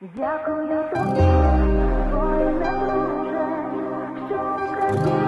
Дякую тобі, твоє друже, що Україну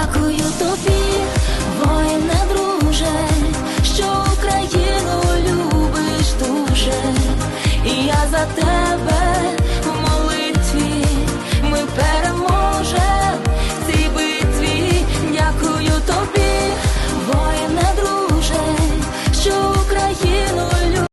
Дякую тобі, воїне